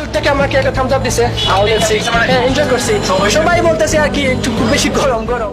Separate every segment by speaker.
Speaker 1: দূর থেকে আমাকে একটা থামস আপ দিছে। হ্যাঁ এনজয় করছি। সবাই বলতেছে আর কি একটু খুব বেশি গরম গরম।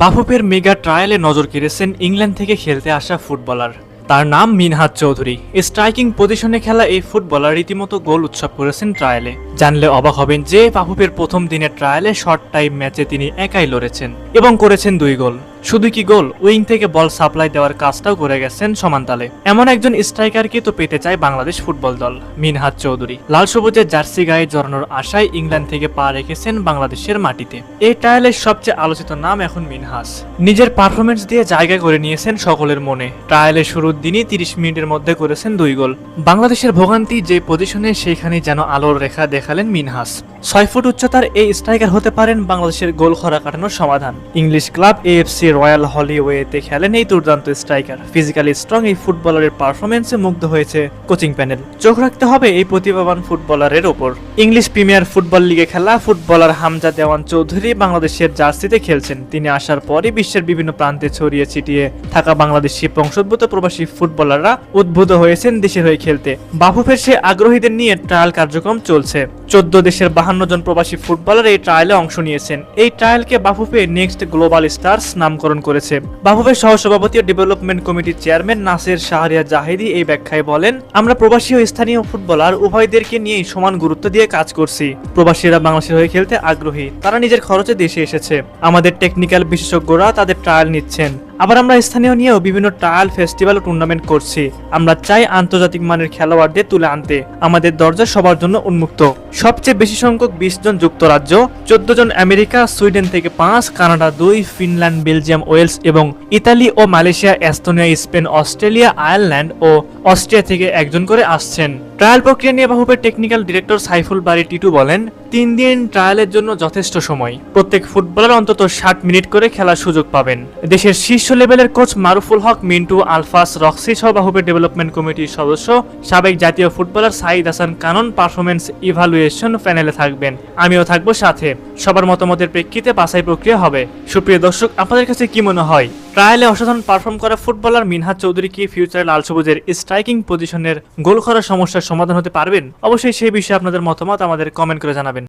Speaker 2: বাফুফের মেগা ট্রায়ালে নজর কেড়েছেন ইংল্যান্ড থেকে খেলতে আসা ফুটবলার। তার নাম মিনহাজ চৌধুরী। স্ট্রাইকিং পজিশনে খেলা এই ফুটবলার রীতিমতো গোল উৎসব করেছেন ট্রায়ালে জানলে অবাক হবেন যে বাফুফের প্রথম দিনের ট্রায়ালে শর্ট টাইম ম্যাচে তিনি একাই লড়েছেন এবং করেছেন দুই গোল। শুধু কি গোল? উইং থেকে বল সাপ্লাই দেওয়ার কাজটাও করে গেছেন সমানতালে এমন একজন স্ট্রাইকারকে তো পেতে চায় বাংলাদেশ ফুটবল দল মিনহাজ চৌধুরী। লাল সবুজের জার্সি গায়ে জড়ানোর আশায় ইংল্যান্ড থেকে পা রেখেছেন বাংলাদেশের মাটিতে। এই ট্রায়ালের সবচেয়ে আলোচিত নাম এখন মিনহাস। নিজের পারফরমেন্স দিয়ে জায়গা করে নিয়েছেন সকলের মনে। ট্রায়ালের শুরুর দিনই তিরিশ মিনিটের মধ্যে করেছেন দুই গোল। বাংলাদেশের ভোগান্তি যে পজিশনে সেইখানে যেন আলোর রেখা দেখালেন মিনহাস। ছয় ফুট উচ্চতার এই স্ট্রাইকার হতে পারেন বাংলাদেশের গোল খরা কাটানোর সমাধান। ইংলিশ ক্লাব এএফসি রয়্যাল হলিওয়েতে খেলেন এই দুর্দান্ত স্ট্রাইকার। ফিজিক্যালি স্ট্রং এই ফুটবলারের পারফরমেন্সে মুগ্ধ হয়েছে কোচিং প্যানেল। চোখ রাখতে হবে এই প্রতিভাবান ফুটবলারের ওপর। ইংলিশ প্রিমিয়ার ফুটবল লিগে খেলা ফুটবলার হামজা দেওয়ান চৌধুরী বাংলাদেশের জার্সিতে খেলছেন। তিনি আসার পরই বিশ্বের বিভিন্ন প্রান্তে ছড়িয়ে ছিটিয়ে থাকা বাংলাদেশি বংশোদ্ভূত প্রবাসী ফুটবলাররা উদ্বুদ্ধ হয়েছেন দেশের হয়ে খেলতে। বাফুফের সে আগ্রহীদের নিয়ে ট্রায়াল কার্যক্রম চলছে। চোদ্দ দেশের বাহান্ন জন প্রবাসী ফুটবলার এই ট্রায়ালে অংশ নিয়েছেন। এই ট্রায়ালকে বাফুফে নেক্সট গ্লোবাল স্টার্স নামকরণ করেছে। বাফুফের সহসভাপতি ও ডেভেলপমেন্ট কমিটির চেয়ারম্যান নাসের শাহরিয়া জাহিদি এই ব্যাখ্যায় বলেন, আমরা প্রবাসী ও স্থানীয় ফুটবলার উভয়দেরকে নিয়েই সমান গুরুত্ব দিয়ে কাজ করছি। প্রবাসীরা বাংলাদেশের হয়ে খেলতে আগ্রহী। তারা নিজের খরচে দেশে এসেছে। আমাদের টেকনিক্যাল বিশেষজ্ঞরা তাদের ট্রায়াল নিচ্ছেন। আবার আমরা স্থানীয় নিয়েও বিভিন্ন ট্রায়াল ফেস্টিভ্যাল ও টুর্নামেন্ট করছি। আমরা চাই আন্তর্জাতিক মানের খেলোয়াড়দের তুলে আনতে। আমাদের দরজা সবার জন্য উন্মুক্ত। সবচেয়ে বেশি সংখ্যক বিশ জন যুক্তরাজ্য, চোদ্দ জন আমেরিকা, সুইডেন থেকে পাঁচ, কানাডা দুই, ফিনল্যান্ড, বেলজিয়াম, ওয়েলস এবং ইতালি ও Malaysia, Estonia, Spain, Australia, Ireland ও অস্ট্রিয়া থেকে একজন করে আসছেন। ট্রায়াল প্রক্রিয়া নিয়ে বাহুপের টেকনিক্যাল ডিরেক্টর সাইফুল বারি টিটু বলেন, তিন দিন ট্রায়ালের জন্য যথেষ্ট সময়। প্রত্যেক ফুটবলার অন্তত ষাট মিনিট করে খেলার সুযোগ পাবেন। দেশের শীর্ষ লেভেলের কোচ মারুফুল হক, মিন্টু, আলফাস, রক্সি সহ বাহুপের ডেভেলপমেন্ট কমিটির সদস্য, সাবেক জাতীয় footballer Sayeed Hasan Kanon performance evaluation প্যানেলে থাকবেন। আমিও থাকব সাথে। সবার মতামতের প্রেক্ষিতে বাছাই প্রক্রিয়া হবে। সুপ্রিয় দর্শক, আপনাদের কাছে কি মনে হয়? ট্রায়ালে অসাধারণ পারফর্ম করা ফুটবলার মিনহাজ চৌধুরী কি ফিউচারে লাল সবুজের স্ট্রাইকিং পজিশনের গোল করার সমস্যার সমাধান হতে পারবেন? অবশ্যই সেই বিষয়ে আপনাদের মতামত আমাদের কমেন্ট করে জানাবেন।